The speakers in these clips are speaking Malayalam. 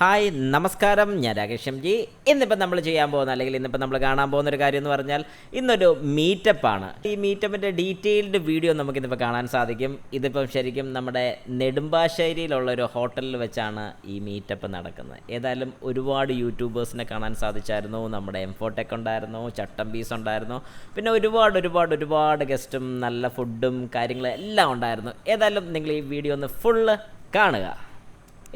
ഹായ് നമസ്കാരം. ഞാൻ രാകേഷ് എം ജി. ഇന്നിപ്പോൾ നമ്മൾ ചെയ്യാൻ പോകുന്ന അല്ലെങ്കിൽ ഇന്നിപ്പോൾ നമ്മൾ കാണാൻ പോകുന്ന ഒരു കാര്യം എന്ന് പറഞ്ഞാൽ ഇന്നൊരു മീറ്റപ്പാണ് ഈ മീറ്റപ്പിന്റെ ഡീറ്റെയിൽഡ് വീഡിയോ നമുക്കിന്നിപ്പോൾ കാണാൻ സാധിക്കും. ഇതിപ്പം ശരിക്കും നമ്മുടെ നെടുമ്പാശ്ശേരിയിലുള്ള ഒരു ഹോട്ടലിൽ വെച്ചാണ് ഈ മീറ്റപ്പ് നടക്കുന്നത്. ഏതായാലും ഒരുപാട് യൂട്യൂബേഴ്സിനെ കാണാൻ സാധിച്ചായിരുന്നു. നമ്മുടെ എംഫോടെക് ഉണ്ടായിരുന്നു ചട്ടം പീസ് ഉണ്ടായിരുന്നു. പിന്നെ ഒരുപാട് ഒരുപാട് ഒരുപാട് ഗസ്റ്റും നല്ല ഫുഡും കാര്യങ്ങളും എല്ലാം ഉണ്ടായിരുന്നു. ഏതായാലും നിങ്ങൾ ഈ വീഡിയോ ഒന്ന് ഫുള്ള് കാണുക.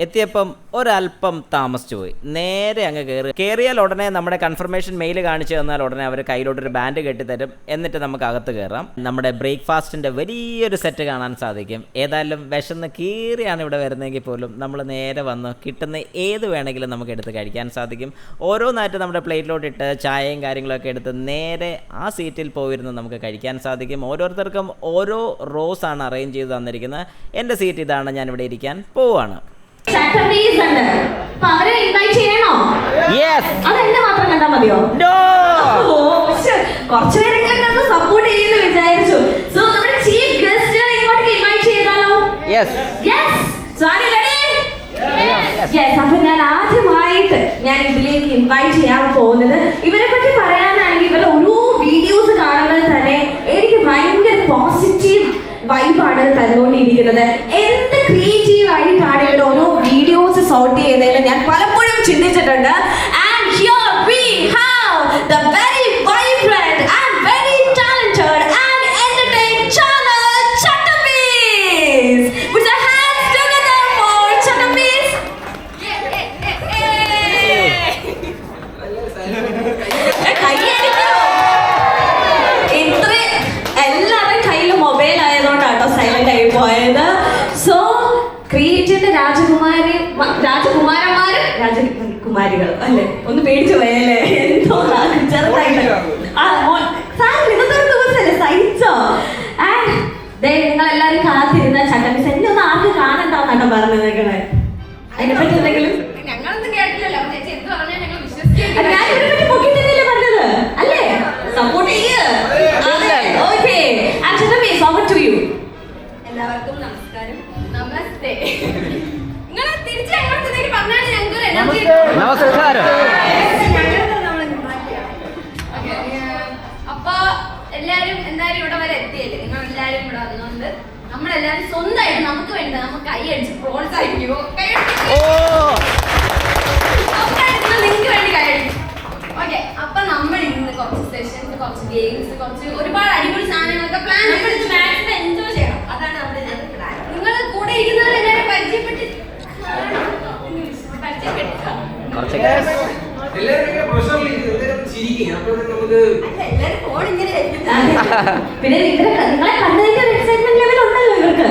എത്തിയപ്പം ഒരല്പം താമസിച്ചു പോയി. നേരെ അങ്ങ് കയറി കയറിയാൽ ഉടനെ നമ്മുടെ കൺഫർമേഷൻ മെയിൽ കാണിച്ചു തന്നാൽ ഉടനെ അവർ കയ്യിലോട്ടൊരു ബാൻഡ് കെട്ടിത്തരും എന്നിട്ട് നമുക്ക് അകത്ത് കയറാം നമ്മുടെ ബ്രേക്ക്ഫാസ്റ്റിന്റെ വലിയൊരു സെറ്റ് കാണാൻ സാധിക്കും. ഏതായാലും വിശന്ന് കീറിയാണ് ഇവിടെ വരുന്നതെങ്കിൽ പോലും നമ്മൾ നേരെ വന്ന് കിട്ടുന്ന ഏത് വേണമെങ്കിലും നമുക്ക് എടുത്ത് കഴിക്കാൻ സാധിക്കും. ഓരോന്നായിട്ട് നമ്മുടെ പ്ലേറ്റിലോട്ട് ഇട്ട് ചായയും കാര്യങ്ങളൊക്കെ എടുത്ത് നേരെ ആ സീറ്റിൽ പോയിരുന്ന് നമുക്ക് കഴിക്കാൻ സാധിക്കും. ഓരോരുത്തർക്കും ഓരോ റോസ് ആണ് അറേഞ്ച് ചെയ്ത് തന്നിരിക്കുന്നത്. എന്റെ സീറ്റ് ഇതാണ് ഞാൻ ഇവിടെ ഇരിക്കാൻ പോവാണ്. സാറ്റർഡേസ് ഉണ്ട്. അപ്പൊ അവരെ ഇൻവൈറ്റ് ചെയ്യണോ? യെസ് അത് എന്നെ മാത്രം കണ്ടാ മതിയോ? നോ ഓ, ശ്ശെ, കുറച്ച് പേരെങ്കിലും കണ്ട് സപ്പോർട്ട് ചെയ്യുന്നു വിചാരിച്ചു. സോ നമ്മുടെ ചീഫ് ഗസ്റ്റ് ഇങ്ങോട്ട് ഇൻവൈറ്റ് ചെയ്താലോ? അപ്പൊ ഞാൻ ആദ്യമായിട്ട് ഞാൻ ഇതിലേക്ക് ഇൻവൈറ്റ് ചെയ്യാൻ പോകുന്നത് ഇവരെ പറ്റി പറയാനാണെങ്കിൽ ഇവരുടെ ഓരോ വീഡിയോസ് കാണുന്നത് തന്നെ എനിക്ക് ഭയങ്കര പോസിറ്റീവ് വൈബാണ് തന്നുകൊണ്ടിരിക്കുന്നത്. എന്ത് ക്രിയേറ്റീവ് ആയിട്ടാണ് ഇവർ ഓരോ വീഡിയോസ് സോർട്ട് ചെയ്യുന്നതെന്ന് ഞാൻ പലപ്പോഴും ചിന്തിച്ചിട്ടുണ്ട് and here we have the very vibrant and very talented and entertain channel Chattambees with your hands together for Chuttambees. കൈയടിക്കോ? ഇത്രയും എല്ലാവരും കയ്യിൽ മൊബൈൽ ആയതുകൊണ്ടാട്ടോ സൈലന്റ് ആയി പോയത് സോ ക്രിയേറ്റീവിന്റെ രാജകുമാരി രാജകുമാരന്മാരും രാജകുമാരികൾ അല്ലെ? ഒന്ന് പേടിച്ചു പോയല്ലേ എന്തോ ചെറുതായിട്ട്. ദിവസമല്ലേ? സഹിച്ചോ? നിങ്ങൾ എല്ലാരും കാത്തിരുന്ന ചട്ടമിസ് എന്നെ ഒന്ന് ആർക്ക് കാണണ്ടാന്നാട്ടോ പറഞ്ഞത് ചിരിക്കും നമുക്ക്. അല്ല എല്ലാവരും ഫോൺ ഇങ്ങനെ പിന്നെ നിങ്ങളെ നിങ്ങളെ കണ്ടതിന്റെ ഒരു എക്സൈറ്റ്മെന്റ് ലെവൽ ഉണ്ടല്ലോ ഇവർക്ക്.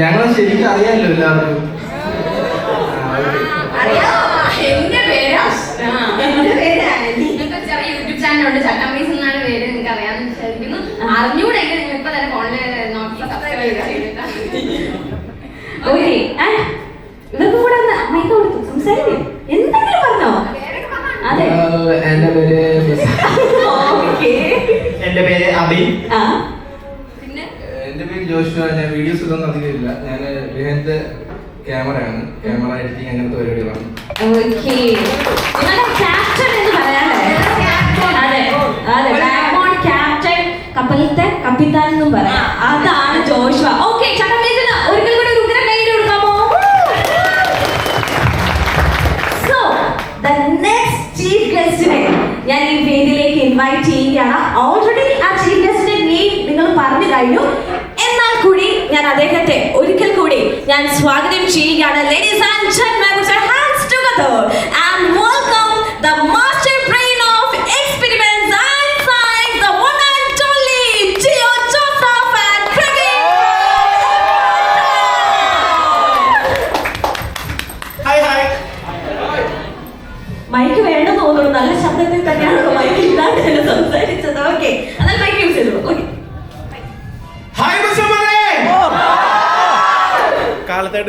ഞങ്ങളെ ശരിക്കും അറിയാമല്ലോ എല്ലാവർക്കും. എന്റെ പേര്? എന്റെ പേര്? യൂട്യൂബ് ചാനലുണ്ട് ചട്ടമ്പീസ് എന്നാണ് പേര്. നിങ്ങൾക്ക് അറിയാമെന്ന് വിചാരിക്കുന്നു അറിഞ്ഞൂടെങ്കിൽ നിങ്ങൾ ഇപ്പൊ തന്നെ ഫോണിൽ നോക്കി സബ്സ്ക്രൈബ് ചെയ്തിട്ട് ഓക്കെ ഇവർക്ക് കൂടെ ഒന്ന് മൈക്ക് കൊടുത്തു സംസാരിക്കും എന്തെങ്കിലും പറഞ്ഞോ പേരൊക്കെ പറഞ്ഞാ എന്റെ പേര് എന്റെ പേര് അബിൻ എന്റെ പേര് ജോഷുവ ഞാൻ വീഡിയോസ് ഒന്നും അധികമില്ല ഞാൻ ബിഹൈൻഡ് ക്യാമറയാണ് ക്യാമറ എഡിറ്റിംഗ് അങ്ങനത്തെ പരിപാടികളാണ്. കപ്പലത്തെ കപ്പിത്താൻ എന്നും പറയാം. അതാണ് ജോഷുവ. ഓക്കെ ഒരിക്കൽ കൂടി ഒരു ഉഗ്രം കൈയ്യടി കൊടുക്കാമോ? സോ ദ നെക്സ്റ്റ് ചീഫ് ഗസ്റ്റിനെ ഞാൻ ഈ വേദിയിലേക്ക് ഇൻവൈറ്റ് ചെയ്യുകയാണ്. ഓൾറെഡി ആ ചീഫ് ഗസ്റ്റിന്റെ നെയിം നിങ്ങൾ പറഞ്ഞു കഴിഞ്ഞു. എന്നാൽ കൂടി ഞാൻ അദ്ദേഹത്തെ ഒരിക്കൽ കൂടി ഞാൻ സ്വാഗതം ചെയ്യുകയാണ്. Ladies and gentlemen hands together and welcome and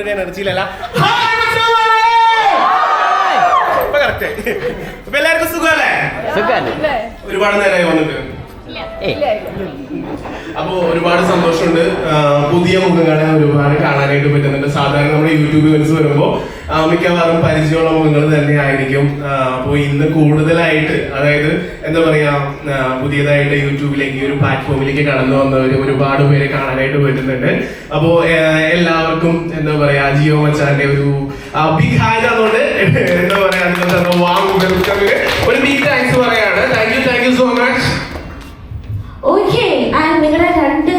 ഒരു എനർജിയിലല്ല അപ്പൊ എല്ലാവർക്കും സുഖമല്ലേ? ഒരുപാട് നേരമായി വന്നിട്ട്. ഏയ്. അപ്പോൾ ഒരുപാട് സന്തോഷമുണ്ട്. പുതിയ പുതിയ മുഖങ്ങളെ ഒരുപാട് കാണാനായിട്ട് പറ്റുന്നുണ്ട്. സാധാരണ നമ്മുടെ യൂട്യൂബ് വരുമ്പോ മിക്കവാറും പരിചയമുള്ള മുഖങ്ങൾ തന്നെ ആയിരിക്കും. അപ്പോൾ ഇന്ന് കൂടുതലായിട്ട് അതായത് എന്താ പറയാ പുതിയതായിട്ട് യൂട്യൂബിലേക്ക് ഒരു പ്ലാറ്റ്ഫോമിലേക്ക് കടന്നു വന്നവർ ഒരുപാട് പേരെ കാണാനായിട്ട് പറ്റുന്നുണ്ട്. അപ്പോൾ എല്ലാവർക്കും എന്താ പറയാ ജിയോ മച്ചാന്റെ ഒരു ബിഗ് ഹായ് തന്നുകൊണ്ട് എന്താ പറയാ ഒരു ബിഗ് താങ്ക്സ് പറയാണ്. Thank you thank you so much okay രണ്ട്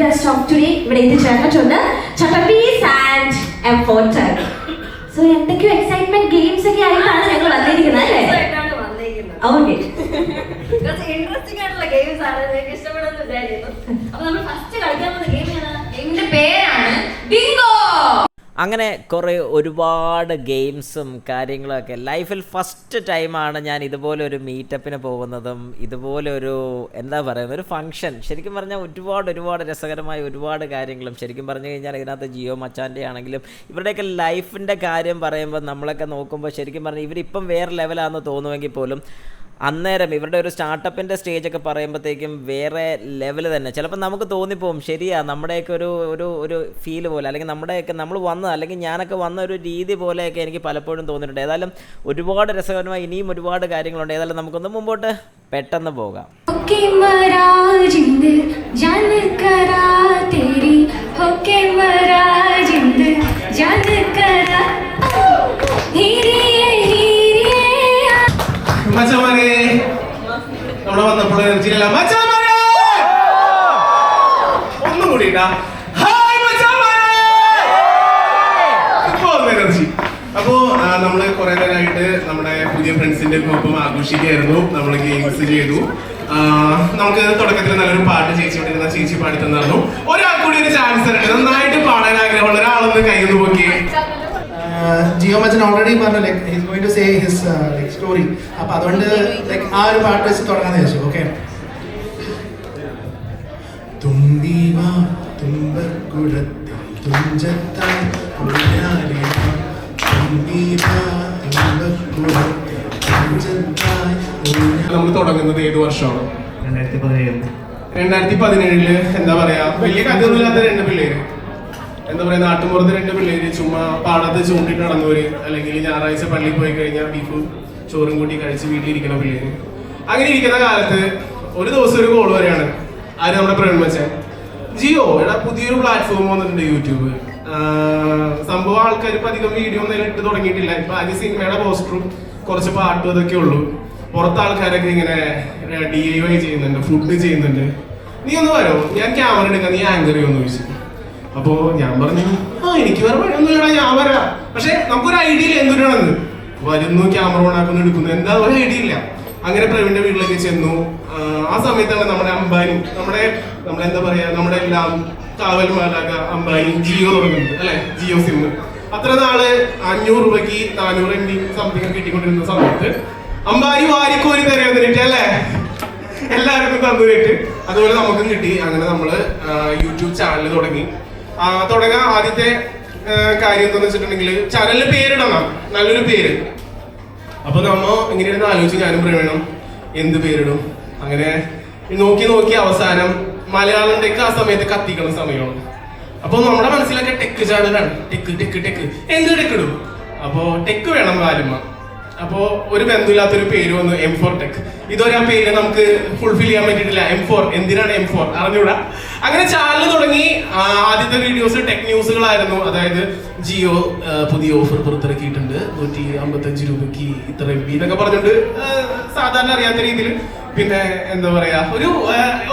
ഗസ്റ്റ് ടുഡേ ഇവിടെ എത്തിച്ചേർന്നിട്ടുണ്ട് ചട്ടപ്പീസ് ആൻഡ് എംഫോർട്ടർ സോ എന്തൊക്കെയോ എക്സൈറ്റ്മെന്റ് ഗെയിംസ് ഒക്കെ ആയിട്ടാണ് ഞങ്ങൾ വന്നിരിക്കുന്നത് അല്ലേ? ഓക്കെ ഇൻട്രസ്റ്റിംഗ് ആയിട്ടുള്ള ഗെയിംസ് ആണ്. നിങ്ങൾക്ക് ഇഷ്ടപ്പെടുമെന്ന് വിചാരിക്കുന്നു. അപ്പൊ നമ്മൾ ഫസ്റ്റ് കളിക്കാൻ പോകുന്ന ഗെയിം ഗെയിമിന്റെ പേരാണ് ബിങ്കോ അങ്ങനെ കുറേ ഒരുപാട് ഗെയിംസും കാര്യങ്ങളൊക്കെ. ലൈഫിൽ ഫസ്റ്റ് ടൈമാണ് ഞാൻ ഇതുപോലെ ഒരു മീറ്റപ്പിന് പോകുന്നതും ഇതുപോലെ ഒരു എന്താ പറയുന്നത് ഒരു ഫംഗ്ഷൻ. ശരിക്കും പറഞ്ഞാൽ ഒരുപാട് ഒരുപാട് രസകരമായ ഒരുപാട് കാര്യങ്ങളും ശരിക്കും പറഞ്ഞു കഴിഞ്ഞാൽ ഇതിനകത്ത് ജിയോ മച്ചാന്റെ ആണെങ്കിലും ഇവരുടെയൊക്കെ ലൈഫിന്റെ കാര്യം പറയുമ്പോൾ നമ്മളൊക്കെ നോക്കുമ്പോൾ ശരിക്കും പറഞ്ഞാൽ ഇവരിപ്പം വേറെ ലെവലാണെന്ന് തോന്നുമെങ്കിൽ പോലും അന്നേരം ഇവരുടെ ഒരു സ്റ്റാർട്ടപ്പിന്റെ സ്റ്റേജൊക്കെ പറയുമ്പോഴത്തേക്കും വേറെ ലെവൽ തന്നെ. ചിലപ്പോൾ നമുക്ക് തോന്നിപ്പോവും ശരിയാ നമ്മുടെയൊക്കെ ഒരു ഒരു ഒരു ഫീൽ പോലെ അല്ലെങ്കിൽ നമ്മുടെയൊക്കെ നമ്മൾ വന്നത് അല്ലെങ്കിൽ ഞാനൊക്കെ വന്ന ഒരു രീതി പോലെയൊക്കെ എനിക്ക് പലപ്പോഴും തോന്നിയിട്ടുണ്ട്. ഏതായാലും ഒരുപാട് രസകരമായി ഇനിയും ഒരുപാട് കാര്യങ്ങളുണ്ട്. ഏതായാലും നമുക്കൊന്ന് മുമ്പോട്ട് പെട്ടെന്ന് പോകാം. ജാൻ കരാ മച്ചമാരെ നമ്മളെ വന്നപ്പോൾ എനർജിയില്ല മച്ചമാരെ ഒന്നും കൂടി. ഹായ് മച്ചാന്മാരെ! ഇപ്പൊ എനർജി. അപ്പോ നമ്മൾ കുറെ നേരമായിട്ട് നമ്മുടെ പുതിയ ഫ്രണ്ട്സിന്റെ ഒപ്പം ആഘോഷിക്കായിരുന്നു നമ്മൾ ഗെയിംസ് ചെയ്തു. നമുക്ക് തുടക്കത്തിൽ നല്ലൊരു പാട്ട് ചേച്ചി കൊണ്ടിരുന്ന ചേച്ചി പാടി തന്നു ഒരാൾ കൂടി ഒരു ചാൻസ് തരട്ടെ നന്നായിട്ട് പാടാൻ ആഗ്രഹമുള്ള ഒരാളൊന്ന് കൈയൊന്ന് പോക്കിയേ ജിയോ മച്ചൻ ഓൾറെഡി പറഞ്ഞു like his going to say his like story അപ്പൊ അതുകൊണ്ട് ലൈക് ആ ഒരു പാട്ട് വെച്ച് തുടങ്ങാന്ന് ചോദിച്ചു ഓക്കെ തുമ്പീവ തുമ്പക്കുടത്തിൽ നമ്മൾ തുടങ്ങുന്നത് ഏത് വർഷമാണ്? രണ്ടായിരത്തി പതിനേഴ്. രണ്ടായിരത്തി പതിനേഴിൽ എന്താ പറയാ? വലിയ കഥയൊന്നുമില്ലാത്ത രണ്ട് പിള്ളേര്. എന്താ പറയുക നാട്ടുപുറത്ത് രണ്ട് പിള്ളേര് ചുമ്മാ പാടത്ത് ചൂണ്ടിട്ട് നടന്നവര് അല്ലെങ്കിൽ ഞായറാഴ്ച പള്ളിയിൽ പോയി കഴിഞ്ഞാൽ ബീഫ് ചോറും കൂട്ടി കഴിച്ച് വീട്ടിലിരിക്കുന്ന പിള്ളേര്. അങ്ങനെ ഇരിക്കുന്ന കാലത്ത് ഒരു ദിവസം ഒരു കോൾ വരെയാണ്. ആര് നമ്മുടെ പ്രവീൺ മച്ചൻ? ജിയോ എടാ പുതിയൊരു പ്ലാറ്റ്ഫോം വന്നിട്ടുണ്ട് യൂട്യൂബ്. സംഭവം ആൾക്കാർ ഇപ്പൊ അധികം വീഡിയോ ഒന്നും ഇട്ട് തുടങ്ങിയിട്ടില്ല. ഇപ്പൊ ആദ്യം സിനിമയുടെ പോസ്റ്ററും കുറച്ച് പാട്ടും അതൊക്കെ ഉള്ളൂ. പുറത്ത് ആൾക്കാരൊക്കെ ഇങ്ങനെ ഡി ഐ വൈ ചെയ്യുന്നുണ്ട് ഫുഡ് ചെയ്യുന്നുണ്ട്. നീ ഒന്ന് വരോ? ഞാൻ ക്യാമറ എടുക്കാം നീ ആങ്കർ ചെയ്യുമെന്ന് ചോദിച്ചു അപ്പോ ഞാൻ പറഞ്ഞു ആ എനിക്ക് വേറെ പണിയൊന്നുമില്ലടാ ഞാൻ വരാം. പക്ഷെ നമുക്കൊരു ഐഡിയ ഇല്ല എന്തിനാണെന്ന് വരുന്നു ക്യാമറ ഓൺ ആക്കുന്നു എടുക്കുന്നു. എന്താ ഒരു ഐഡിയ ഇല്ല. അങ്ങനെ പ്രവീണിന്റെ വീട്ടിലേക്ക് ചെന്നു. ആ, സമയത്താണ് നമ്മുടെ അംബാനി നമ്മുടെ നമ്മുടെ എന്താ പറയാ നമ്മുടെ എല്ലാം കാവൽ മാലാക അംബാനി ജിയോ തുടങ്ങുന്നത് അല്ലെ? ജിയോ സിം. അത്ര നാൾ അഞ്ഞൂറ് രൂപയ്ക്ക് നാനൂറ് എം ബി സംതിങ് കിട്ടിക്കൊണ്ടിരുന്ന സമയത്ത് അംബാനി വാരിക്കോരി തന്നിട്ട് അല്ലേ? എല്ലാവർക്കും തന്നിട്ട് അതുപോലെ നമുക്കും കിട്ടി. അങ്ങനെ നമ്മൾ ആ, യൂട്യൂബ് ചാനൽ തുടങ്ങി. തുടങ്ങാൻ ആദ്യത്തെ കാര്യം എന്താന്ന് വെച്ചിട്ടുണ്ടെങ്കിൽ ചാനലിന് പേരിടണം. നല്ലൊരു പേര്. അപ്പൊ നമ്മ ഇങ്ങനെയാണ് ആലോചിച്ച് ഞാനും പ്രവീണം എന്ത് പേരിടും? അങ്ങനെ നോക്കി നോക്കി അവസാനം മലയാളം ടെക്ക് ആ സമയത്ത് കത്തിക്കണ സമയമാണ്. അപ്പൊ നമ്മുടെ മനസ്സിലൊക്കെ ടെക്ക് ചാനലാണ് ടെക്ക് ടെക്ക് ടെക്ക്. എന്ത് ടെക്ക് ഇടും? അപ്പോ ടെക്ക് വേണം വാലുമ്മ. അപ്പോ ഒരു ബന്ധമില്ലാത്തൊരു പേര് വന്നു എം ഫോർ ടെക് ഇതുവരെ ആ പേര് നമുക്ക് ഫുൾഫിൽ ചെയ്യാൻ പറ്റിയിട്ടില്ല. എം ഫോർ എന്തിനാണ് എം ഫോർ അറിഞ്ഞൂടാ. അങ്ങനെ ചാനൽ തുടങ്ങി. ആദ്യത്തെ വീഡിയോസ് ടെക് ന്യൂസുകളായിരുന്നു അതായത് ജിയോ പുതിയ ഓഫർ പുറത്തിറക്കിയിട്ടുണ്ട്. നൂറ്റി അമ്പത്തഞ്ച് രൂപയ്ക്ക് ഇത്ര എം ബി എന്നൊക്കെ പറഞ്ഞിട്ട് സാധാരണ അറിയാത്ത രീതിയിൽ. പിന്നെ എന്താ പറയാ ഒരു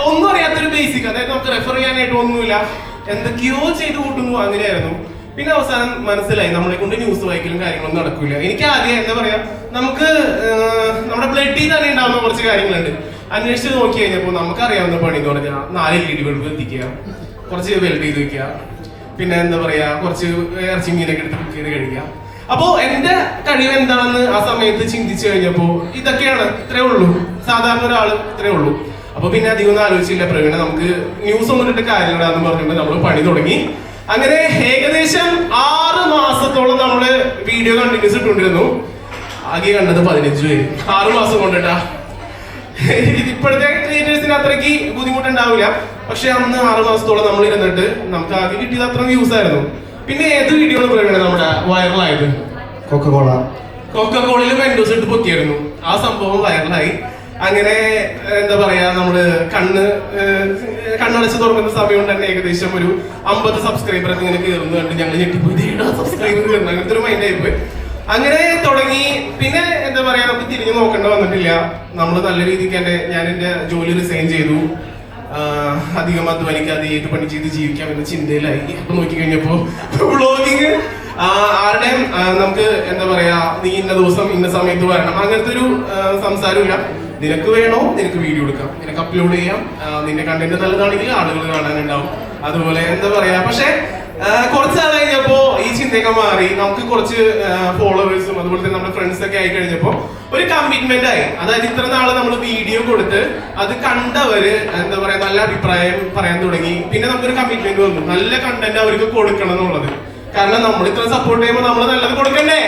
ഒന്നും അറിയാത്തൊരു ബേസിക് അതായത് നമുക്ക് റെഫർ ചെയ്യാനായിട്ട് ഒന്നുമില്ല. എന്തൊക്കെയോ ചെയ്ത് കൂട്ടുന്നു. അങ്ങനെയായിരുന്നു. പിന്നെ അവസാനം മനസ്സിലായി നമ്മളെ കൊണ്ട് ന്യൂസ് വായിക്കലും കാര്യങ്ങളൊന്നും നടക്കില്ല എനിക്ക് ആദ്യം എന്താ പറയാ നമുക്ക് നമ്മുടെ ബ്ലഡിൽ തന്നെ ഉണ്ടാവുന്ന കുറച്ച് കാര്യങ്ങളുണ്ട്. അന്വേഷിച്ച് നോക്കി കഴിഞ്ഞപ്പോൾ നമുക്ക് അറിയാവുന്ന പണി എന്ന് പറഞ്ഞാൽ നാല് എൽ ഇ ഡി ബൾബ് എത്തിക്കുക കുറച്ച് വെൽഡ് ചെയ്ത് വെക്കുക പിന്നെ എന്താ പറയാ കുറച്ച് ഇറച്ചി മീനൊക്കെ എടുത്ത് കുക്ക് ചെയ്ത് കഴിക്കുക. അപ്പോ എന്റെ കഴിവ് എന്താണെന്ന് ആ സമയത്ത് ചിന്തിച്ചു കഴിഞ്ഞപ്പോ ഇതൊക്കെയാണ് ഇത്രേ ഉള്ളൂ. സാധാരണ ഒരാൾ ഇത്രേ ഉള്ളൂ. അപ്പൊ പിന്നെ അധികം ഒന്നും ആലോചിച്ചില്ല. പ്രവീണ നമുക്ക് ന്യൂസ് ഒന്നും ഇട്ടിട്ട് കാര്യങ്ങളാന്ന് പറഞ്ഞിട്ട് നമ്മൾ പണി തുടങ്ങി. അങ്ങനെ ഏകദേശം ആറ് മാസത്തോളം നമ്മൾ വീഡിയോ കണ്ടിന്യൂസ് ഇട്ടുകൊണ്ടിരുന്നു. ആകെ കണ്ടത് പതിനഞ്ച് പേര്. ആറ് മാസം കൊണ്ടിട്ടാ. ഇപ്പോഴത്തെ ക്രിയേറ്റേഴ്സിന് അത്രയ്ക്ക് ബുദ്ധിമുട്ടുണ്ടാവില്ല. പക്ഷെ അന്ന് ആറ് മാസത്തോളം നമ്മൾ ഇരുന്നിട്ട് നമുക്ക് ആകെ കിട്ടിയത് അത്ര വ്യൂസ് ആയിരുന്നു. പിന്നെ ഏത് വീഡിയോ ആണ് പറയുന്നത് നമ്മുടെ വൈറലായത് കൊക്കകോള കൊക്കക്കോളിൽ വെൻഡോസ് ഇട്ട് പൊക്കിയായിരുന്നു. ആ സംഭവം വൈറലായി അങ്ങനെ എന്താ പറയാ നമ്മൾ കണ്ണ് കണ്ണടച്ച് തുറക്കുന്ന സമയം തന്നെ ഏകദേശം ഒരു അമ്പത് സബ്സ്ക്രൈബർ ഇങ്ങനെ കയറുന്നു കണ്ട് ഞങ്ങൾ ഞെട്ടിപ്പോയി. സബ്സ്ക്രൈബർ കയറുന്നു അങ്ങനത്തെ ഒരു മൈൻഡ് ആയിപ്പോയി അങ്ങനെ തുടങ്ങി. പിന്നെ എന്താ പറയാ നമുക്ക് തിരിഞ്ഞു നോക്കേണ്ട വന്നിട്ടില്ല. നമ്മൾ നല്ല രീതിക്ക് എന്റെ ഞാൻ എന്റെ ജോലി റിസൈൻ ചെയ്തു. അധികം അധ്വാനിക്കാതെ ഏത് പണി ചെയ്ത് ജീവിക്കാം എന്ന ചിന്തയിലായി. അപ്പൊ നോക്കിക്കഴിഞ്ഞപ്പോ വ്ളോഗിങ് ആരുടെയും നമുക്ക് എന്താ പറയാ നീ ഇന്ന ദിവസം ഇന്ന സമയത്ത് വരണം. അങ്ങനത്തെ ഒരു സംസാരമില്ല. നിനക്ക് വേണോ? നിനക്ക് വീഡിയോ എടുക്കാം. നിനക്ക് അപ്ലോഡ് ചെയ്യാം. നിന്റെ കണ്ടന്റ് നല്ലതാണെങ്കിൽ ആളുകൾ കാണാനുണ്ടാവും. അതുപോലെ എന്താ പറയാ പക്ഷെ കുറച്ച് നാൾ കഴിഞ്ഞപ്പോ ഈ ചിന്തയൊക്കെ മാറി. നമുക്ക് കുറച്ച് ഫോളോവേഴ്സും അതുപോലെ തന്നെ നമ്മുടെ ഫ്രണ്ട്സ് ഒക്കെ ആയി കഴിഞ്ഞപ്പോ ഒരു കമ്മിറ്റ്മെന്റ് ആയി. അതായത് ഇത്ര നാൾ നമ്മൾ വീഡിയോ കൊടുത്ത് അത് കണ്ടവര് എന്താ പറയാ നല്ല അഭിപ്രായം പറയാൻ തുടങ്ങി. പിന്നെ നമുക്കൊരു കമ്മിറ്റ്മെന്റ് വന്നു. നല്ല കണ്ടന്റ് അവർക്ക് കൊടുക്കണം എന്നുള്ളത്. കാരണം നമ്മൾ ഇത്ര സപ്പോർട്ട് ചെയ്യുമ്പോൾ നമ്മൾ നല്ലത് കൊടുക്കണ്ടേ.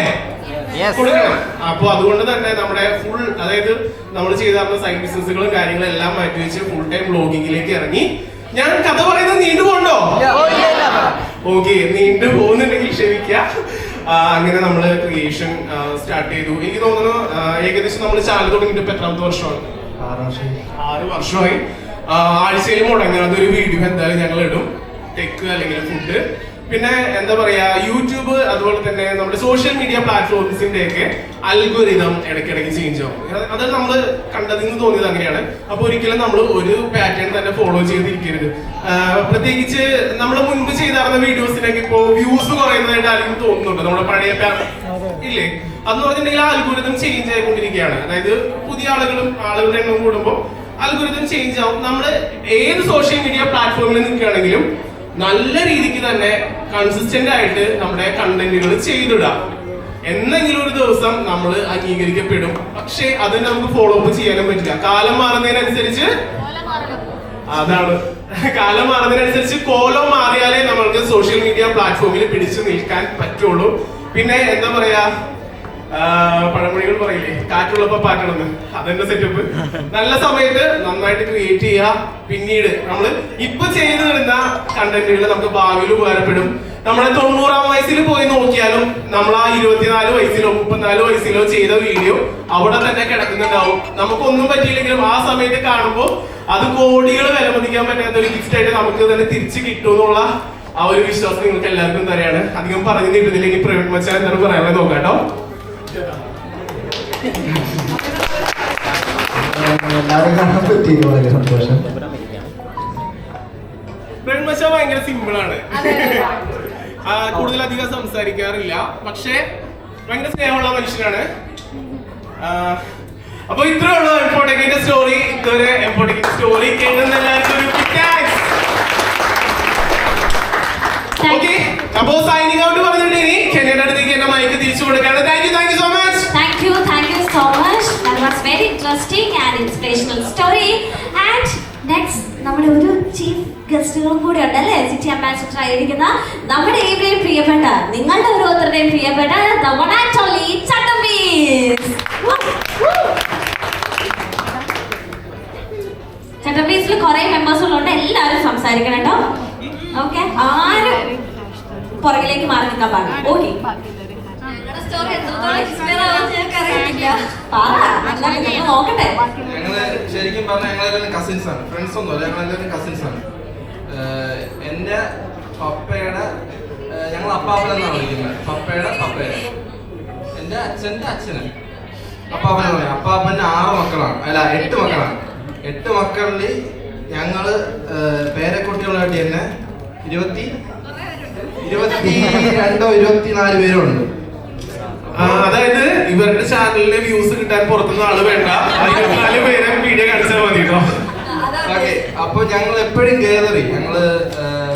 കൊടുക്കണം അപ്പൊ അതുകൊണ്ട് തന്നെ നമ്മുടെ ഫുൾ അതായത് നമ്മൾ ചെയ്താർന്ന സൈഡ് ബിസിനസ്സുകളും കാര്യങ്ങളും എല്ലാം മാറ്റി വെച്ച് ഫുൾ ടൈം ബ്ലോഗിങ്ങിലേക്ക് ഇറങ്ങി. ഞാൻ കഥ പറയുന്നത് നീണ്ടു പോകണ്ടോ? ഓക്കെ നീണ്ടു പോകുന്നുണ്ടെങ്കിൽ ക്ഷമിക്കുക ആ, അങ്ങനെ നമ്മൾ ക്രിയേഷൻ സ്റ്റാർട്ട് ചെയ്തു. എനിക്ക് തോന്നുന്നു ഏകദേശം നമ്മൾ ചാനൽ തുടങ്ങിയിട്ട് ഇപ്പൊ എത്രാമത്തെ വർഷമാണ്? ആറ് ആറ് വർഷമായി. ആഴ്ചയിലും ആഴ്ചയിൽ മുടങ്ങാതെ ഒരു വീഡിയോ എന്തായാലും ഞങ്ങൾ ഇടും ടെക്ക് അല്ലെങ്കിൽ ഫുഡ് പിന്നെ എന്താ പറയാ യൂട്യൂബ് അതുപോലെ തന്നെ നമ്മുടെ സോഷ്യൽ മീഡിയ പ്ലാറ്റ്ഫോംസിന്റെ ഒക്കെ അൽഗോരിതം ഇടയ്ക്കിടയ്ക്ക് ചേഞ്ച് ആവും. അത് നമ്മൾ കണ്ടതിൽ നിന്ന് തോന്നിയത് അങ്ങനെയാണ്. അപ്പൊ ഒരിക്കലും നമ്മൾ ഒരു പാറ്റേൺ തന്നെ ഫോളോ ചെയ്തിരിക്കരുത്. പ്രത്യേകിച്ച് നമ്മൾ മുൻപ് ചെയ്താർന്ന വീഡിയോസിനൊക്കെ ഇപ്പോ വ്യൂസ് കുറയുന്നതായിട്ട് ആരെങ്കിലും തോന്നുന്നുണ്ട്. നമ്മുടെ പഴയ ഇല്ലേ? അതെന്ന് പറഞ്ഞിട്ടുണ്ടെങ്കിൽ അൽഗോരിതം ചേഞ്ച് ആയിക്കൊണ്ടിരിക്കുകയാണ്. അതായത് പുതിയ ആളുകളും ആളുകളുടെ എണ്ണം കൂടുമ്പോൾ അൽഗോരിതം ചേഞ്ച് ആവും. നമ്മൾ ഏത് സോഷ്യൽ മീഡിയ പ്ലാറ്റ്ഫോമിൽ നിൽക്കുകയാണെങ്കിലും നല്ല രീതിക്ക് തന്നെ കൺസിസ്റ്റന്റ് ആയിട്ട് നമ്മുടെ കണ്ടന്റുകൾ ചെയ്തിടാം. എന്നെങ്കിലും ഒരു ദിവസം നമ്മൾ അംഗീകരിക്കപ്പെടും. പക്ഷേ അത് നമുക്ക് ഫോളോ അപ്പ് ചെയ്യാനും പറ്റില്ല. കാലം മാറുന്നതിനനുസരിച്ച് അതാണ്. കാലം മാറുന്നതിനനുസരിച്ച് കോലം മാറിയാലേ നമ്മൾക്ക് സോഷ്യൽ മീഡിയ പ്ലാറ്റ്ഫോമിൽ പിടിച്ചു നിൽക്കാൻ പറ്റുള്ളൂ. പിന്നെ എന്താ പറയാ? പഴമൊഴികൾ പറയില്ലേ? കാറ്റുള്ളപ്പോ പാറ്റണമെന്ന് അതെന്റെ സെറ്റപ്പ് നല്ല സമയത്ത് നന്നായിട്ട് ക്രിയേറ്റ് ചെയ്യുക പിന്നീട് നമ്മൾ ഇപ്പൊ ചെയ്തു വരുന്ന കണ്ടന്റുകൾ നമുക്ക് ഭാവിയിൽ ഉപകാരപ്പെടും. നമ്മളെ തൊണ്ണൂറാം വയസ്സിൽ പോയി നോക്കിയാലും നമ്മൾ ആ ഇരുപത്തിനാല് വയസ്സിലോ മുപ്പത്തിനാല് വയസ്സിലോ ചെയ്ത വീഡിയോ അവിടെ തന്നെ കിടക്കുന്നുണ്ടാവും. നമുക്കൊന്നും പറ്റിയില്ലെങ്കിലും ആ സമയത്ത് കാണുമ്പോൾ അത് കോടികൾ വിലമതിക്കാൻ പറ്റാത്ത ഒരു ഗിഫ്റ്റ് ആയിട്ട് നമുക്ക് തന്നെ തിരിച്ചു കിട്ടും എന്നുള്ള ആ ഒരു വിശ്വാസം നിങ്ങൾക്ക് എല്ലാവർക്കും തരാണ് അധികം പറഞ്ഞു കിട്ടുന്നില്ലെങ്കിൽ പ്രൈവറ്റ് മച്ചാൻ എന്താണ് പറയാനുള്ളത് നോക്കാം കേട്ടോ. എല്ലാവരും കാണാൻ വളരെ സന്തോഷം. പ്രവീൺ ഭയങ്കര കൂടുതൽ അധികം സംസാരിക്കാറില്ല. പക്ഷേ ഭയങ്കര സ്നേഹമുള്ള മനുഷ്യനാണ്. അപ്പൊ ഇത്രയുള്ള ഉള്ളൂ എംപോടെക്കിന്റെ സ്റ്റോറി ഇതുവരെ എംപോടെക്കിന്റെ സ്റ്റോറി കേൾക്കുന്ന എല്ലാവർക്കും ഒരു താങ്ക്സ് ഓക്കെ അപ്പോ സൈനിങ് ഔട്ട് പറഞ്ഞിട്ട് ഇനി കെന്നയുടെ അടുത്തേക്ക് എന്റെ മൈക്ക് തിരിച്ചു കൊടുക്കാണ് thank you thank you so much Thank you, thank you so much. That was very interesting and inspirational story. And next, നമ്മുടെ ഒരു ചീഫ് ഗസ്റ്റുകളും കൂടെ ഉണ്ട് അല്ലേ? സിറ്റി അംബാസിഡർ ആയിരിക്കുന്ന നമ്മുടെ ഏവരെയും പ്രിയപ്പെട്ട നിങ്ങളുടെ ഓരോരുത്തരുടെയും പ്രിയപ്പെട്ട ചട്ടമ്പീസിൽ കുറെ മെമ്പേഴ്സ് ഉള്ളതുകൊണ്ട് എല്ലാവരും സംസാരിക്കണം കേട്ടോ. ഓക്കെ ആരും പുറകിലേക്ക് മാറി നിൽക്കാൻ പാടില്ല. ഓക്കെ സ്റ്റോറി എത്രത്തോളം ഇൻസ്പയർ ആവുമെന്ന് ഞങ്ങൾക്ക് അറിയത്തില്ല. പറ നോക്കട്ടെ. ഞങ്ങൾ ശരിക്കും പറഞ്ഞാൽ ഞങ്ങളെല്ലാവരും കസിൻസ് ആണ്. ഫ്രണ്ട്സ് ഒന്നും അല്ല ഞങ്ങളെല്ലാവരും കസിൻസ് ആണ്. എന്റെ പപ്പയുടെ ഞങ്ങൾ അപ്പാപ്പൻ എന്നാണ് വിളിക്കുന്നത്. പപ്പയുടെ പപ്പയുടെ. എന്റെ അച്ഛന്റെ അച്ഛന്. അപ്പാപ്പൻ എന്ന് പറയും. ആറ് മക്കളാണ്. അല്ല എട്ട് മക്കളാണ്. എട്ട് മക്കളിൽ ഞങ്ങൾ പേരക്കുട്ടികളായിട്ട് തന്നെ ഇരുപത്തി ഇരുപത്തി രണ്ടോ ഇരുപത്തിനാല് പേരും ഉണ്ട് ആ, അതായത് ഇവരുടെ ചാനലിലെ വ്യൂസ് കിട്ടാൻ പുറത്തുനിന്ന് ആൾ വേണ്ട. നാല് പേരെ വീഡിയോ കാണിച്ചാൽ മതി കേട്ടോ അപ്പൊ ഞങ്ങൾ എപ്പോഴും ഗേതറി ഞങ്ങൾ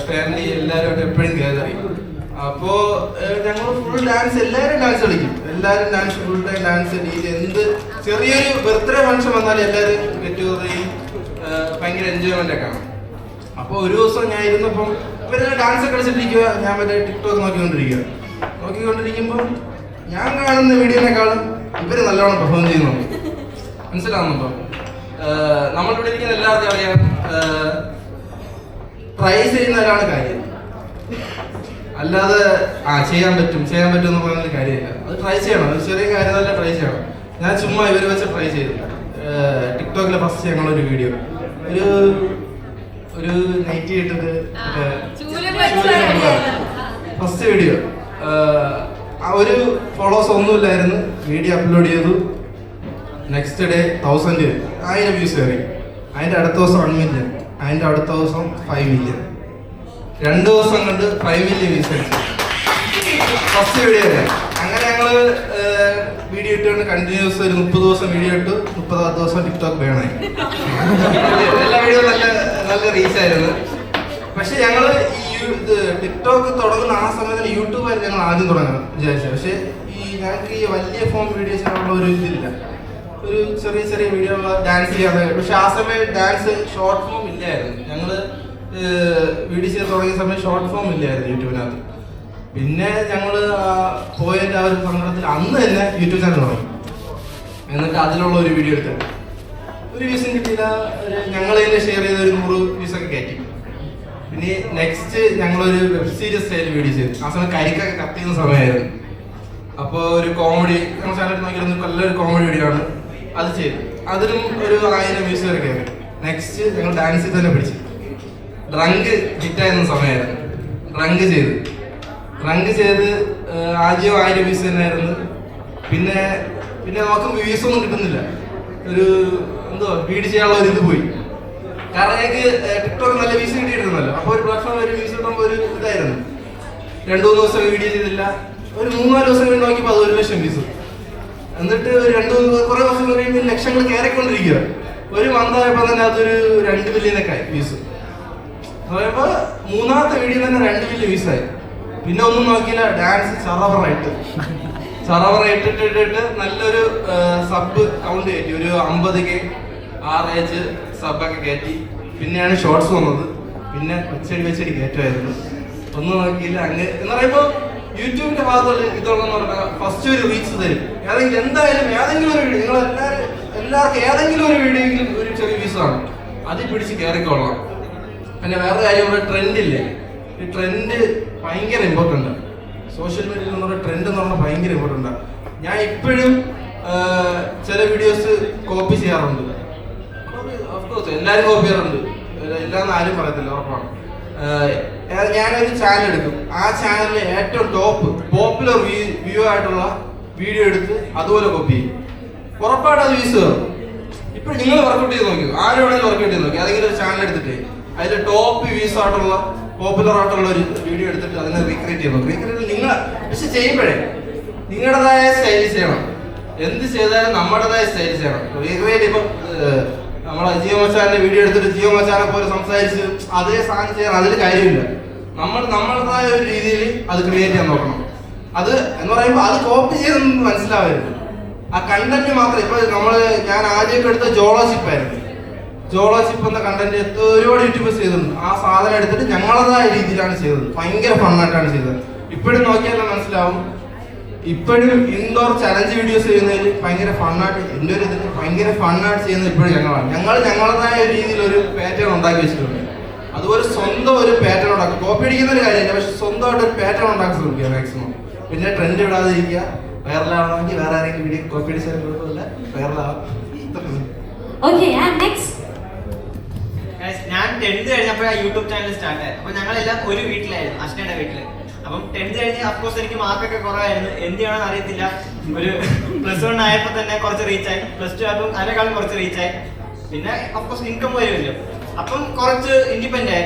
ഫാമിലി എല്ലാവരും എപ്പോഴും ഗേതറി അപ്പോ ഞങ്ങൾ ഫുൾ ഡാൻസ് എല്ലാവരും ഡാൻസ് കളിക്കും. എല്ലാവരും ഡാൻസ് ഫുൾ ടൈം ഡാൻസ് ഡി എന്ത് ചെറിയൊരു ബർത്ത്ഡേ ഫംഗ്ഷൻ വന്നാൽ എല്ലാവരും ഗെറ്റ് ഭയങ്കര എൻജോയ്മെന്റ് ഒക്കെ ആണ്. അപ്പൊ ഒരു ദിവസം ഞാൻ ഇരുന്നപ്പം ഇവരെല്ലാം ഡാൻസ് കളിച്ചിട്ടിരിക്കുക ഞാൻ മറ്റേ ടിക്ടോക്ക് നോക്കിക്കൊണ്ടിരിക്കുക നോക്കിക്കൊണ്ടിരിക്കുമ്പോൾ ഞാൻ കാണുന്ന വീഡിയോനെക്കാളും ഇവർ നല്ലോണം പെർഫോം ചെയ്യുന്നുണ്ട് മനസ്സിലാവുന്നുണ്ടോ? നമ്മളിവിടെ ഇരിക്കുന്ന എല്ലാവർക്കും അറിയാം ട്രൈ ചെയ്യുന്നവരാണ് കാര്യം. അല്ലാതെ ആ ചെയ്യാൻ പറ്റും ചെയ്യാൻ പറ്റും എന്ന് പറയുന്ന കാര്യമില്ല. അത് ട്രൈ ചെയ്യണം അത് ചെറിയ കാര്യമല്ല ട്രൈ ചെയ്യണം. ഞാൻ ചുമ്മാ ഇവർ വെച്ച് ട്രൈ ചെയ്തു ടിക്ടോക്കിലെ ഫസ്റ്റ് ഞങ്ങളൊരു വീഡിയോ ഒരു ഒരു നൈറ്റി ഇട്ടിട്ട് ഫസ്റ്റ് വീഡിയോ ഒരു ഫോളോവേഴ്സ് ഒന്നുമില്ലായിരുന്നു വീഡിയോ അപ്ലോഡ് ചെയ്തു. നെക്സ്റ്റ് ഡേ തൗസൻഡ് ആയിരം വ്യൂസ് കയറി. അതിന്റെ അടുത്ത ദിവസം വൺ മില്യൺ അതിന്റെ അടുത്ത ദിവസം ഫൈവ് മില്യൺ രണ്ട് ദിവസം കൊണ്ട് ഫൈവ് മില്യൺ വ്യൂസ് അടിച്ചു. ഫസ്റ്റ് വീഡിയോ അങ്ങനെ ഞങ്ങൾ വീഡിയോ ഇട്ടുകൊണ്ട് കണ്ടിന്യൂസ് ഒരു മുപ്പത് ദിവസം വീഡിയോ ഇട്ടു. മുപ്പതാമത്തെ ദിവസം ടിക്ടോക്ക് വേണമായി എല്ലാ വീഡിയോ നല്ല നല്ല റീച്ച് ആയിരുന്നു. പക്ഷെ ഞങ്ങൾ ഈ ടിക്ടോക്ക് തുടങ്ങുന്ന ആ സമയത്ത് യൂട്യൂബായിരുന്നു ഞങ്ങൾ ആദ്യം തുടങ്ങാൻ വിചാരിച്ചത്. പക്ഷെ ഈ ഞങ്ങൾക്ക് ഈ വലിയ ഫോം വീഡിയോസ് ഉള്ള ഒരു ഇതില്ല. ഒരു ചെറിയ ചെറിയ വീഡിയോ ഡാൻസ് ചെയ്യാതെ. പക്ഷെ ആ സമയം ഡാൻസ് ഷോർട്ട് ഫോം ഇല്ലായിരുന്നു. ഞങ്ങൾ വീഡിയോ ചെയ്ത് തുടങ്ങിയ സമയം ഷോർട്ട് ഫോം ഇല്ലായിരുന്നു യൂട്യൂബിനകത്ത്. പിന്നെ ഞങ്ങൾ പോയതിന്റെ ആ ഒരു സങ്കടത്തിൽ അന്ന് തന്നെ യൂട്യൂബ് ചാനൽ തുടങ്ങി. എന്നിട്ട് അതിലുള്ള ഒരു വീഡിയോ എടുത്തു. ഒരു വ്യൂസും കിട്ടിയില്ല. ഞങ്ങൾ ഷെയർ ചെയ്ത ഒരു നൂറ് വ്യൂസൊക്കെ കയറ്റി പിന്നെ നെക്സ്റ്റ് ഞങ്ങളൊരു വെബ് സീരീസ് സ്റ്റൈൽ വീഡിയോ ചെയ്തു. ആ സമയം കരിക്കൊക്കെ ചെയ്യുന്ന സമയമായിരുന്നു. അപ്പോൾ ഒരു കോമഡി ഞങ്ങൾ ചാനൽ നോക്കിയിരുന്ന നല്ലൊരു കോമഡി വീഡിയോ ആണ്. അത് ചെയ്തു. അതിലും ഒരു ആയിരം വ്യൂസ് വരെ നെക്സ്റ്റ് ഞങ്ങൾ ഡാൻസിൽ തന്നെ പിടിച്ചു. ഡ്രങ്ക് ഹിറ്റായിരുന്ന സമയമായിരുന്നു. ഡ്രങ്ക് ചെയ്തു. ഡ്രങ്ക് ചെയ്ത് ആദ്യം ആയിരം വ്യൂസ് തന്നെയായിരുന്നു പിന്നെ പിന്നെ നമുക്ക് വ്യൂസ് ഒന്നും കിട്ടുന്നില്ല. ഒരു എന്തോ വീട് ചെയ്യാനുള്ള ഒരു ഇത് പോയി. കാരണം എനിക്ക് ടിക്ടോക്ക് നല്ല വീസ് കിട്ടിയിരുന്നല്ലോ അപ്പോൾ ഒരു പ്ലാറ്റ്ഫോമിൽ ഒരു വീസ് കിട്ടുമ്പോൾ ഒരു ഇതായിരുന്നു. രണ്ടു മൂന്ന് ദിവസം വീഡിയോ ചെയ്തില്ല. ഒരു മൂന്നാൽ ദിവസം കഴിഞ്ഞ് നോക്കിയപ്പോൾ അത് ഒരു ലക്ഷം വീസ് എന്നിട്ട് ഒരു രണ്ട് മൂന്ന് കുറേ ദിവസം കഴിയുമ്പോൾ ലക്ഷങ്ങൾ കയറിക്കൊണ്ടിരിക്കുക ഒരു മന്തായപ്പോൾ തന്നെ അതൊരു രണ്ട് ബില്യനൊക്കെ ആയി വീസ് പറയുമ്പോ മൂന്നാമത്തെ വീഡിയോ തന്നെ രണ്ട് മില്യൺ വീസായി പിന്നെ ഒന്നും നോക്കിയില്ല ഡാൻസ് ചറവറായിട്ട് ചറവറായിട്ട് ഇട്ടിട്ട് നല്ലൊരു സബ് കൗണ്ട് കയറ്റി. ഒരു അമ്പത് കെ ആറ് ഏജ് സബൊക്കെ കയറ്റി. പിന്നെയാണ് ഷോർട്സ് വന്നത്. പിന്നെ വെച്ചടി വെച്ചടി കയറ്റമായിരുന്നു ഒന്നും നോക്കിയില്ല അങ്ങ് എന്ന് പറയുമ്പോൾ യൂട്യൂബിന്റെ ഭാഗത്തുള്ള ഇതുള്ളതെന്ന് പറഞ്ഞാൽ ഫസ്റ്റ് ഒരു റീച്ച് തരും. ഏതെങ്കിലും എന്തായാലും ഏതെങ്കിലും ഒരു വീഡിയോ നിങ്ങൾ എല്ലാവരും എല്ലാവർക്കും ഏതെങ്കിലും ഒരു വീഡിയോയെങ്കിലും ഒരു ചെറിയ വ്യൂസ് ആണ് അതിൽ പിടിച്ച് കയറിക്കൊള്ളാം പിന്നെ വേറെ കാര്യം ഇവിടെ ട്രെൻഡ് ഇല്ലേ? ഈ ട്രെൻഡ് ഭയങ്കര ഇമ്പോർട്ടന്റ് ആണ്. സോഷ്യൽ മീഡിയയിൽ നിന്നുള്ള ട്രെൻഡ് എന്ന് പറഞ്ഞാൽ ഭയങ്കര ഇമ്പോർട്ടന്റ് ആണ്. ഞാൻ ഇപ്പോഴും ചില വീഡിയോസ് കോപ്പി ചെയ്യാറുണ്ട്. ഓഫ്കോഴ്സ് എല്ലാവരും കോപ്പി ചെയ്യാറുണ്ട്. എല്ലാന്ന് ആരും പറയത്തില്ല ഉറപ്പാണ്. ഞാനൊരു ചാനൽ എടുക്കും. ആ ചാനലിൽ ഏറ്റവും ടോപ്പ് പോപ്പുലർ വ്യൂ ആയിട്ടുള്ള വീഡിയോ എടുത്ത് അതുപോലെ കോപ്പി ചെയ്യും. ഉറപ്പായിട്ട് അത് വ്യൂസ് കയറും ഇപ്പൊ നിങ്ങൾ വർക്കൗട്ട് ചെയ്ത് നോക്കി ആരും വേണമെങ്കിലും വർക്കൗട്ട് ചെയ്ത് നോക്കി അതെങ്കിലും ഒരു ചാനൽ എടുത്തിട്ട്. അതിൽ ടോപ്പ് വ്യൂസ് ആയിട്ടുള്ള പോപ്പുലർ ആയിട്ടുള്ള ഒരു വീഡിയോ എടുത്തിട്ട് അതിനെ റീക്രിയേറ്റ് നോക്കി റീക്രിയേറ്റ് നിങ്ങൾ പക്ഷെ ചെയ്യുമ്പോഴേ നിങ്ങളുടേതായ സ്റ്റൈൽ ചെയ്യണം. എന്ത് ചെയ്താലും നമ്മുടേതായ സ്റ്റൈൽ ചെയ്യണം. റീക്രിയേറ്റ് ഇപ്പം നമ്മളെ ജിയോ മച്ചാന്റെ വീഡിയോ എടുത്തിട്ട് ജിയോ മച്ചാനെ പോലെ സംസാരിച്ച് അതേ സാധനം ചെയ്യാൻ അതിൽ കാര്യമില്ല. നമ്മൾ നമ്മളുടേതായ ഒരു രീതിയിൽ അത് ക്രിയേറ്റ് ചെയ്യാൻ നോക്കണം. അത് എന്ന് പറയുമ്പോൾ അത് കോപ്പി ചെയ്തൊന്നും മനസ്സിലാവരുത്. ആ കണ്ടന്റ് മാത്രം ഇപ്പൊ നമ്മൾ ഞാൻ ആദ്യമൊക്കെ എടുത്ത ജോളോഷിപ്പ് ആയിരുന്നു. ജോളോഷിപ്പ് എന്ന കണ്ടന്റ് ഒരുപാട് യൂട്യൂബേഴ്സ് ചെയ്തിട്ടുണ്ട്. ആ സാധനം എടുത്തിട്ട് ഞങ്ങളതായ രീതിയിലാണ് ചെയ്തത്. ഭയങ്കര ഫണ്ണായിട്ടാണ് ചെയ്തത്. ഇപ്പോഴും നോക്കിയാൽ മനസ്സിലാവും. ഇപ്പോഴും ഇൻഡോർ ചലഞ്ച് വീഡിയോസ് ചെയ്യുന്നതിൽ ഭയങ്കര ഫണ്ണായിട്ട് എന്റെ ഒരു ഇതിൽ ഭയങ്കര ഫണ്ണായിട്ട് ചെയ്യുന്നത് ഇപ്പോഴും ഞങ്ങളാണ്. ഞങ്ങൾ ഞങ്ങളുടേതായ രീതിയിൽ ഒരു പാറ്റേൺ ഉണ്ടാക്കി വെച്ചിട്ടുണ്ട്. അതുപോലെ സ്വന്തം ഒരു പാറ്റേൺ ഉണ്ടാക്കും. കോപ്പി അടിക്കുന്ന ഒരു കാര്യമില്ല പക്ഷെ സ്വന്തമായിട്ട് ഒരു പാറ്റേൺ ഉണ്ടാക്കി ശ്രമിക്കുക മാക്സിമം പിന്നെ ട്രെൻഡ് ഇടാതിരിക്കുക. വൈറലാവണമെങ്കിൽ വേറെ ആരെങ്കിലും വീഡിയോ കോപ്പി അടിച്ചാലും കുഴപ്പമില്ല. വൈറലാവാം ഞാൻ ടെൻത്ത് കഴിഞ്ഞപ്പോഴാണ് യൂട്യൂബ് ചാനൽ സ്റ്റാർട്ട് ആയത് അപ്പൊ ഞങ്ങളെല്ലാം ഒരു വീട്ടിലായിരുന്നു അശ്നയുടെ വീട്ടിൽ. അപ്പം ടെൻത്ത് കഴിഞ്ഞ് അഫ്കോഴ്സ് എനിക്ക് മാർക്കൊക്കെ കുറവായിരുന്നു. എന്ത് ചെയ്യണമെന്ന് അറിയത്തില്ല. ഒരു പ്ലസ് വൺ ആയപ്പോൾ തന്നെ കുറച്ച് റീച്ച് ആയി. പ്ലസ് ടു ആയപ്പോൾ അതിനേക്കാളും കുറച്ച് റീച്ച് ആയി. പിന്നെ അഫ്കോഴ്സ് ഇൻകം വരുമല്ലോ. അപ്പം കുറച്ച് ഇൻഡിപെൻഡന്റ് ആയി.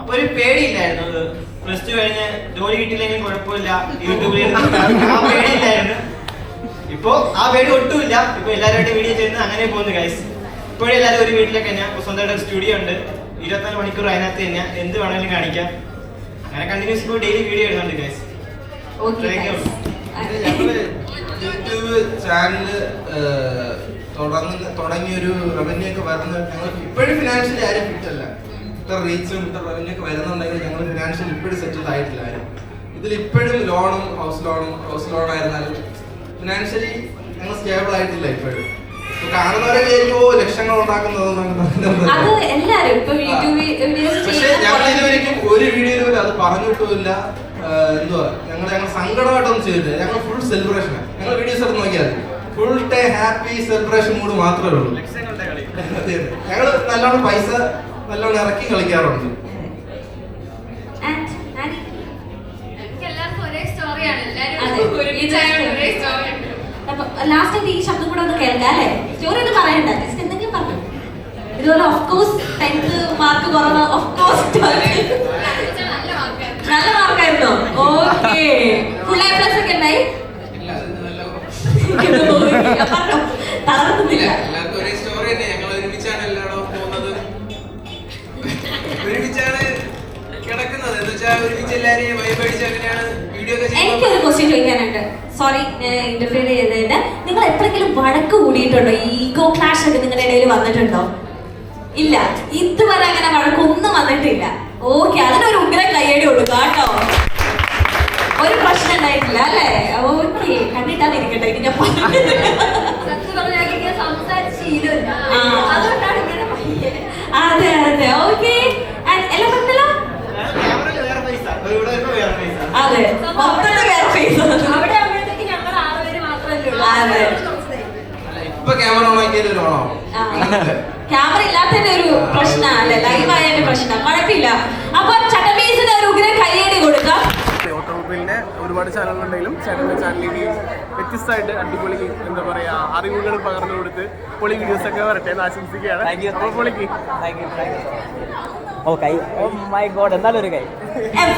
അപ്പൊ ഒരു പേടിയില്ലായിരുന്നു പ്ലസ് ടു കഴിഞ്ഞ് ജോലി കിട്ടിയില്ലെങ്കിലും കുഴപ്പമില്ല. യൂട്യൂബിൽ ആ പേടിയില്ലായിരുന്നു. ഇപ്പോ ആ പേടി ഒട്ടുമില്ല. ഇപ്പൊ എല്ലാവരുമായിട്ട് വീഡിയോ ചെയ്യുന്നത് അങ്ങനെ പോകുന്നു ഗൈസ് ഇപ്പോഴും എല്ലാവരും ഒരു വീട്ടിലൊക്കെ തന്നെ സ്വന്തമായിട്ട് സ്റ്റുഡിയോ ഉണ്ട്. ഇരുപത്തിനാല് മണിക്കൂർ അതിനകത്ത് തന്നെ എന്ത് വേണമെങ്കിലും കാണിക്കാം. അങ്ങനെ കണ്ടിന്യൂസ് ഇപ്പോൾ ഡെയിലി വീഡിയോ ഇടുന്നുണ്ട് ഗൈസ് ഓക്കെ ഞങ്ങൾ യൂട്യൂബ് ചാനൽ തുടങ്ങുന്ന തുടങ്ങിയ ഒരു റവന്യൂ ഒക്കെ വരുന്ന ഞങ്ങൾ ഇപ്പോഴും ഫിനാൻഷ്യലി ആരും ഫിറ്റല്ല ഇത്ര റീച്ചും ഇത്ര റവന്യൂ ഒക്കെ വരുന്നുണ്ടെങ്കിൽ ഞങ്ങൾ ഫിനാൻഷ്യലി ഇപ്പോഴും സെറ്റിൽ ആയിട്ടില്ല ആരും. ഇതിൽ ഇപ്പോഴും ലോണും ഹൗസ് ലോണും ഹൗസ് ലോൺ ആയിരുന്നാലും ഫിനാൻഷ്യലി ഞങ്ങൾ സ്റ്റേബിൾ ആയിട്ടില്ല ഇപ്പോഴും. കാണുന്നവരെ വിചാരിക്കുമോ ലക്ഷങ്ങൾ ഉണ്ടാക്കുന്നത് അത് എല്ലാരും ഇപ്പൊ യൂട്യൂബ് പക്ഷെ ഞങ്ങൾ ഇതുവരെയും ഒരു വീഡിയോയിലും അത് പറഞ്ഞിട്ടുമില്ല. എന്തുവാ? ഞങ്ങൾ ഞങ്ങൾ സങ്കടമായിട്ടൊന്നും ചെയ്തിട്ടില്ല. ഞങ്ങൾ ഫുൾ സെലിബ്രേഷൻ ഞങ്ങൾ വീഡിയോസ് എടുത്ത് നോക്കിയാൽ full time happy celebration mood മാത്രമേ ഉള്ളൂ. ഞങ്ങൾ നല്ലോണം പൈസ നല്ലോണം ഇറക്കി കളിക്കാറുണ്ട്. എല്ലാവർക്കും ഒരേ സ്റ്റോറിയാണ് എല്ലാവരും ഒരേ സ്റ്റോറി ലാസ്റ്റ് ആയിട്ട് ഈ ശബ്ദം കൂടെ ഒന്ന് കേൾക്കാം അല്ലേ? സ്റ്റോറി ഒന്നും പറയണ്ട ജസ്റ്റ് എന്തെങ്കിലും പറഞ്ഞു. ഇതുപോലെ ഓഫ് കോഴ്സ് ടെൻത്ത് മാർക്ക് കുറവ് ഓഫ് കോഴ്സ് നല്ല മാർക്കായിരുന്നോ ഓക്കെ ഫുൾ ഇന്റർഫിയർ ചെയ്തതിന് നിങ്ങൾ എപ്പോഴെങ്കിലും വഴക്ക് കൂടിയിട്ടുണ്ടോ? ഈ ഈഗോ ക്ലാഷ് ഒക്കെ നിങ്ങളുടെ ഇടയിൽ വന്നിട്ടുണ്ടോ? ഇല്ല. ഇതുവരെ അങ്ങനെ വഴക്കൊന്നും വന്നിട്ടില്ല. ഓക്കെ അതിനൊരു ഉഗ്ര കയ്യടി കൊടുക്കുക കേട്ടോ. ഒരു പ്രശ്നം ഉണ്ടായിട്ടില്ല അല്ലേ? ഓക്കെ കണ്ടിട്ടാണ് ഇരിക്കട്ടെ ഇത് ഞാൻ പറഞ്ഞത്. അതെ അതെ. ഓക്കെ എല്ലാം പറഞ്ഞല്ലോ അതെ മൊത്തത്തിൽ വേറെ ഫേസ് അവിടെ ആകുമ്പോഴത്തേക്ക് ഞങ്ങൾ ആറുപേര് മാത്രമല്ലേ ഉള്ളൂ അതെ. ഇപ്പൊ ക്യാമറ ഇല്ലാത്തതിന്റെ ഒരു പ്രശ്നമല്ലേ ലൈവ് ആയതിന്റെ പ്രശ്നം. കുഴപ്പമില്ല. അപ്പൊ ചട്ടമീസിന് ഒരു ഉഗ്ര കയ്യടി കൊടുക്കാം. ഓട്ടോമൊബൈലിന്റെ ഒരുപാട് ചാനലുണ്ടെങ്കിലും ചേട്ടന്റെ ചാനലിൽ വ്യത്യസ്തമായിട്ട് അടിപൊളി എന്താ പറയാ അറിവുകൾ പകർന്നു കൊടുത്ത് പൊളി വീഡിയോസ് ഒക്കെ വരട്ടെ എന്ന് ആശംസിക്കുകയാണ്. അപ്പോൾ പൊളിക്ക്. ഓ കൈ. ഓ മൈ ഗോഡ് എന്നാലും ഒരു കൈ.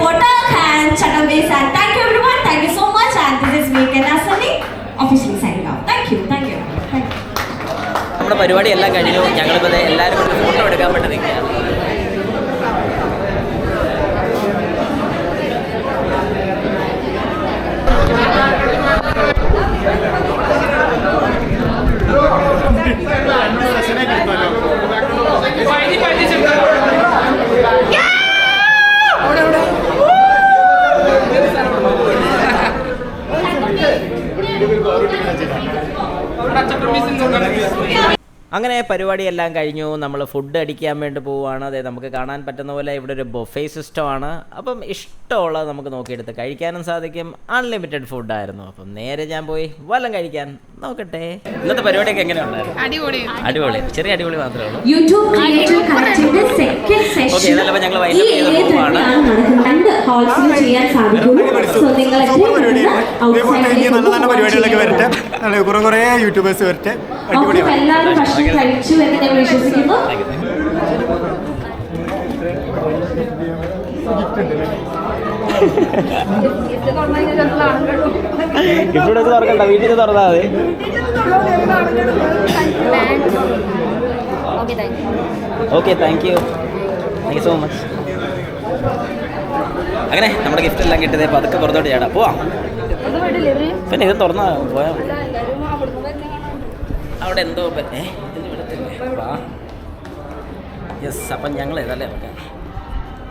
Photo photo and Chatterbees and thank you everyone. Thank you so much. And this is me, Kenasani, officially sign out thank you thank you നമ്മുടെ പരിപാടി എല്ലാം കഴിഞ്ഞു ഞങ്ങളിപ്പോൾ എല്ലാവരും ഫോട്ടോ എടുക്കാൻ നിൽക്കുകയാണ്. അങ്ങനെ പരിപാടിയെല്ലാം കഴിഞ്ഞു. നമ്മൾ ഫുഡ് അടിക്കാൻ വേണ്ടി പോവുകയാണ്. അതെ നമുക്ക് കാണാൻ പറ്റുന്ന പോലെ ഇവിടെ ഒരു ബൊഫേ സിസ്റ്റമാണ് അപ്പം ഇഷ്ടമുള്ളത് നമുക്ക് നോക്കിയെടുത്ത് കഴിക്കാനും സാധിക്കും. അൺലിമിറ്റഡ് ഫുഡായിരുന്നു അപ്പം നേരെ ഞാൻ പോയി വല്ലം കഴിക്കാൻ നോക്കട്ടെ. ഇന്നത്തെ പരിപാടിയൊക്കെ എങ്ങനെയുണ്ടായിരുന്നു അടിപൊളി. അടിപൊളി. ചെറിയ അടിപൊളി മാത്രമേ ഉള്ളൂ. എന്നാലും അപ്പൊ ഞങ്ങൾ വൈകുന്നേരം പരിപാടികളൊക്കെ വരട്ടെ. നല്ല കുറെ കുറെ യൂട്യൂബേഴ്സ് വരട്ടെ. എല്ലാവരും ഭക്ഷണം കഴിച്ചു എന്ന് ഞാൻ വിശ്വസിക്കുന്നു. ഇവിടെ തുറക്കണ്ട വീട്ടിൽ തുറന്നാ മതി. Okay thank you. Thank you. So much. അങ്ങനെ നമ്മുടെ ഗിഫ്റ്റ് എല്ലാം കിട്ടിയത് പതുക്കെ പുറത്തോട്ട് ചേട്ടാ പോവാം. പിന്നെ ഇത് തുറന്നാ പോയാ മതി. അവിടെ എന്തോ ഏഹ് ഏ? ഇത് ഇവിടെ തന്നെ. യെസ് അപ്പം ഞങ്ങൾ ഏതല്ലേ